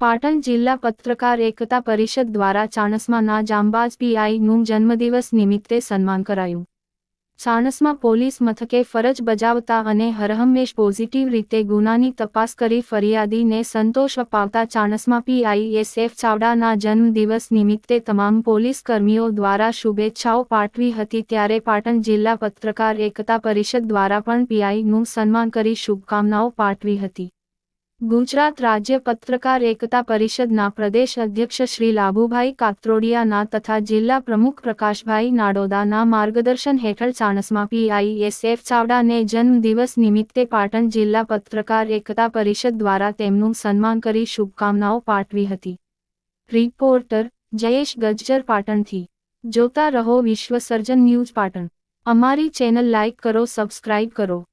પાટણ જિલ્લા પત્રકાર એકતા પરિષદ દ્વારા ચાણસમાના જાંબાજ પીઆઈનું જન્મદિવસ નિમિત્તે સન્માન કરાયું. ચાણસમાં પોલીસ મથકે ફરજ બજાવતા અને હરહંમેશ પોઝિટિવ રીતે ગુનાની તપાસ કરી ફરિયાદીને સંતોષ અપાવતા ચાણસ્મા પીઆઈએસએફ ચાવડાના જન્મદિવસ નિમિત્તે તમામ પોલીસ કર્મીઓ દ્વારા શુભેચ્છાઓ પાઠવી હતી ત્યારે પાટણ જિલ્લા પત્રકાર એકતા પરિષદ દ્વારા પણ પીઆઈનું સન્માન કરી શુભકામનાઓ પાઠવી હતી. ગુજરાત રાજ્ય પત્રકાર એકતા પરિષદના પ્રદેશ અધ્યક્ષ શ્રી લાભુભાઈ કાત્રોડિયાના તથા જિલ્લા પ્રમુખ પ્રકાશભાઈ નાડોદાના માર્ગદર્શન હેઠળ ચાણસ્મા પીઆઈએસએફ ચાવડાને જન્મદિવસ નિમિત્તે પાટણ જિલ્લા પત્રકાર એકતા પરિષદ દ્વારા તેમનું સન્માન કરી શુભકામનાઓ પાઠવી હતી. રિપોર્ટર જયેશ ગજ્જર પાટણથી. જોતા રહો વિશ્વ સર્જન ન્યૂઝ પાટણ. અમારી ચેનલ લાઇક કરો, સબસ્ક્રાઇબ કરો.